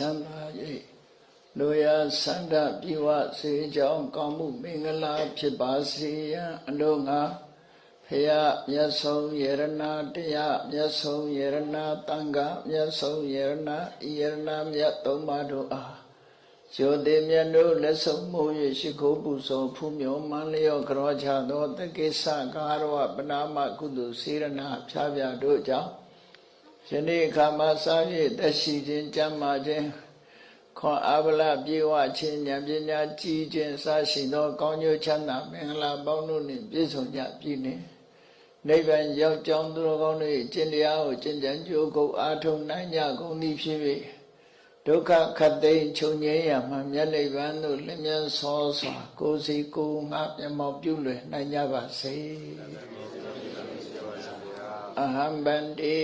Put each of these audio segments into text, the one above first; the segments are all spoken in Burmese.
သက်ရှိချမ်းသာစိတ်ချမ်းသာ၍လူရဆန္ဒပြေဝစေကြောင်းကောင်းမှုမင်္ဂလာဖြစ်ပါစေရန်အလို့ငါဖရာမြတ်ဆုံးယရနာတရားမြတ်ဆုံးယရနာတန်ခါမြတ်ဆုံးယရနာဤယရနာမြတ်သုံးပါးတို့အားကျော်သေးမြတ်တို့လက်ဆုံးမိုး၍ရှိခိုးပူဇော်ဖူးမြော်မန်းလျော့ကြောချသောတက္ကိစ္စကာရဝပနာမကုသိုလ်စေရနာဖြားပြတို့ကြောင့် ယနေ့အခါမှာစာ၍တက်ရှိခြင်းကြမ်းမာခြင်းခွန်အားဗလပြေဝခြင်းဉာဏ်ပညာကြီးခြင်းစရှိသော ကောင်းကျိုးချမ်းသာမင်္ဂလာပေါင်းတို့နှင့်ပြည့်စုံကြပြီနှင့်နိဗ္ဗာန်ရောက်ကြောင်းသူတော်ကောင်းတို့၏ကျင့်တရားကိုကျင့်ကြံကြိုးကုပ်အားထုတ်နိုင်ကြကုန်သည်ဖြစ်၍ဒုက္ခခတ်သိမ်းချုပ်ငြိမ်းရမှမြတ်နိဗ္ဗာန်သို့လင်းမြန်စောစွာကိုယ်စီကိုယ်ငါမျက်မှောက်ပြုလွယ်နိုင်ကြပါစေ အဟံဗန္တိ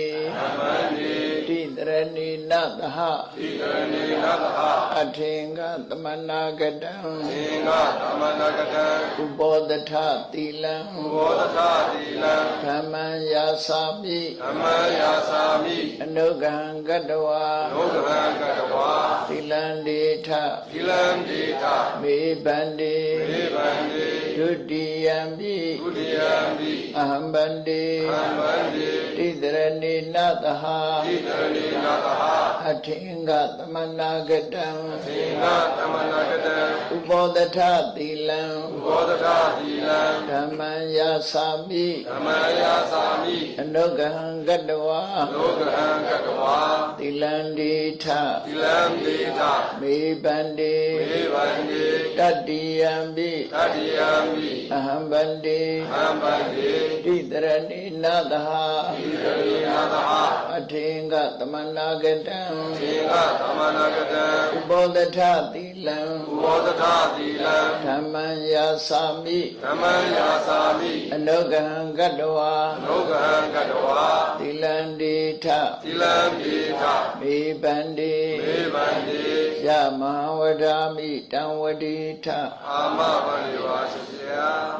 မန္တိတိတရဏီနသဟဣကရဏေနသဟအထင်ကသမနာကတံသင်္ဃသမဏကတံဥပောတထသီလံဘောဓသတိလံဓမ္မံယာစာမိဓမ္မယာသာမိအနုကံကတဝါလောကရံကတဝါသီလံဒေထသီလံဒေတာမေဗန္တိေဗန္တိ ဒုတိယံပိဒုတိယံပိအဟံဗန္တိသံဗန္တိတိတရဏီနသဟဣကရဏေနသဟ အထင်ကသမနာကတံသင်္ဃသမဏကတံဥပောတထသီလံဘောဓသတိလံဓမ္မံယာစာမိဓမ္မယာသာမိအနုကံကတဝါလောကရံကတဝါသီလံဒေထသီလံဒေတာမေဗန္တိေဗန္တိတတ္တိယံပိတတိယံပိအဟံဗန္တိသံဗန္တိတိတရဏိနသဟဣကရေနသဟအထင်ကသမနာကတံသင်္ဃသမဏကတံဥပောတထသီလံဥဘောဓသတိလံဓမ္မံယာစာမိဓမ္မယာသာမိအနုကံကတဝါလောကဟံကတဝါသီလံဒေထသီလံဒေတာမေဗန္တိမေဗန္တိ ယမဟာဝဒာမိတံဝတိထအာမဗန္တိဝါရှိယ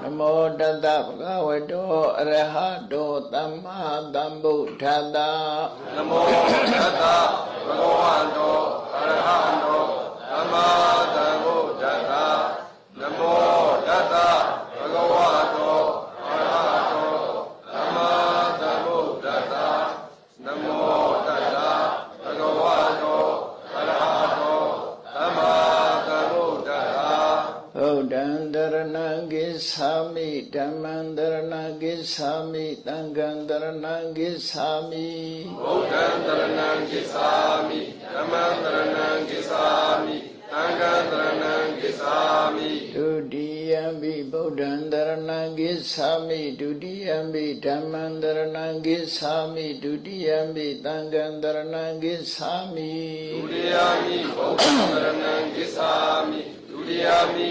နမောတတဗုဒ္ဓဝတ္တောအရဟတောသမ္မာသမ္ဗုဒ္ဓတ္တနမောတတ္တဘဂဝန္တောအရဟံတောသမ္မာသမ္ဗုဒ္ဓတ္တနမောတတ္တဘဂဝန္တောအရဟံတောသမ္မာသမ္ဗုဒ္ဓတ္တနမောတတ္တဘဂဝန္တောအရဟံတောသမ္မာသမ္ဗုဒ္ဓတ္တ ဗုဒ္ဓံတရဏံကိသာ မိဓမ္မံတရဏံကိသာမိသံဃံတရဏံကိသာမိဗုဒ္ဓံတရဏံကိသာမိဓမ္မံတရဏံကိသာမိသံဃံတရဏံကိသာမိဒုတိယံပိဗုဒ္ဓံတရဏံကိသာမိဒုတိယံပိဓမ္မံတရဏံကိသာမိဒုတိယံပိသံဃံတရဏံကိသာမိဒုတိယမိဗုဒ္ဓံတရဏံကိသာမိဒုတိယမိ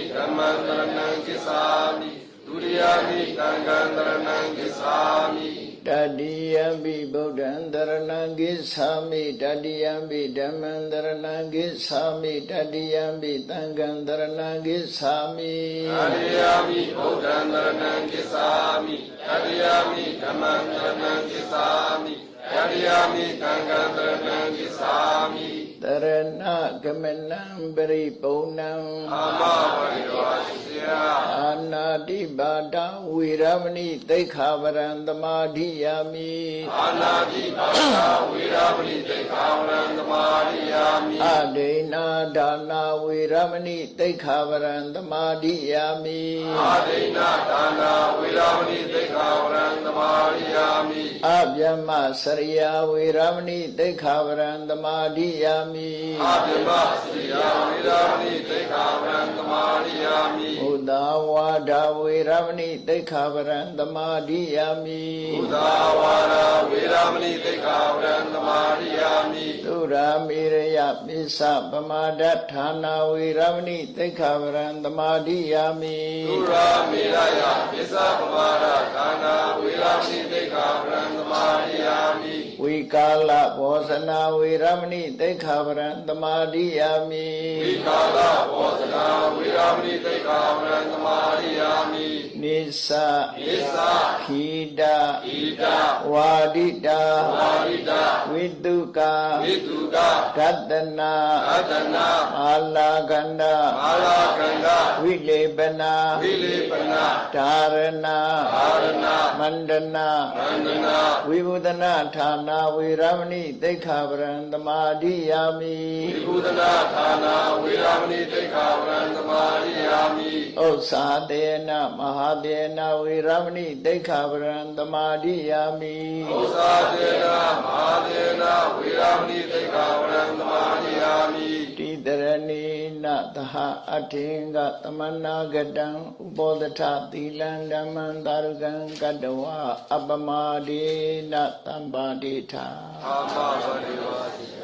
ဓမ္မံတရဏံကိသာမိဒုတိယမိသံဃံတရဏံကိသာမိတတိယံပိဗုဒ္ဓံတရဏံကိသာမိတတိယံပိဓမ္မံတရဏံကိသာမိတတိယံပိသံဃံတရဏံကိသာမိတတိယမိဗုဒ္ဓံတရဏံကိသာမိတတိယမိဓမ္မံတရဏံကိသာမိတတိယမိသံဃံတရဏံကိသာမိ တရဏဂမနံပရိပုံဏံအာမဝရိဝါရှိယအာနာတိပါဒဝေရမဏိသိက္ခာပရံသမာဓိယာမိအာနာတိပါဒဝေရမဏိတေခာဝရံသမာရိယာမိအဒိနာဒါနာဝေရမဏိသိက္ခာပရံသမာဓိယာမိအာဒိနာဒါနာဝေရမဏိတေခာဝရံသမာရိယာမိ အဗျမစရိယာဝေရမဏိသိက္ခာပရံသမာဓိယာမိအာပြမစီယာဝေရမဏိတေခာဝရံသမာရိယာမိဘုဒ္ဓဝါဒဝေရမဏိသိက္ခာပရံသမာဓိယာမိဘုဒ္ဓဝါဒဝေရမဏိတေခာဝရံသမာရိယာမိသုရာမေရယပိစ္ဆပမာဒဌာနာဝေရမဏိသိက္ခာပရံသမာဓိယာမိသုရာမေရယပိစ္ဆပမာဒဌာနာဝေရမဏိတေခာဝရံသမာရိယာမိဝိကာလဘောဇနာဝေရမဏိတိခာပရံသမာဓိယာမိဝိကာလဘောဇနာဝိရာမဏိတိခာဝရံသမာရိယာမိ နိစ္စနိစ္စခိတဣဒဝါဒိတာမာရိတဝိတုကာဝိတုကဒတနာအတနာအာလာကန္ဒမာလာကန္ဒဝိလေပနာဝိလေပနာဓာရဏအာရဏမန္တနာဗန္ဒနာဝိဘုဒနာဌာနာဝေရမဏိတိခာပရံသမာဓိယာမိဝိဘုဒနာဌာနာဝိရာမဏိတိခာဝရံသမာရိယာမိဥစ္စာတေနမဟာတေနဝေရမဏိတိခာပရံသမာဓိယာမိဥစ္စာတေနမဟာတေနဝိရာမဏိတိခာဝရံသမာရိယာမိတိတရဏိနသဟအထေင်္ဂသမနာဂတံဥပောဒထသီလံဓမ္မံသာရုကံကတ္တဝအပမဒေနတမ္ပါဒေထာအာမဘဒေဝတိ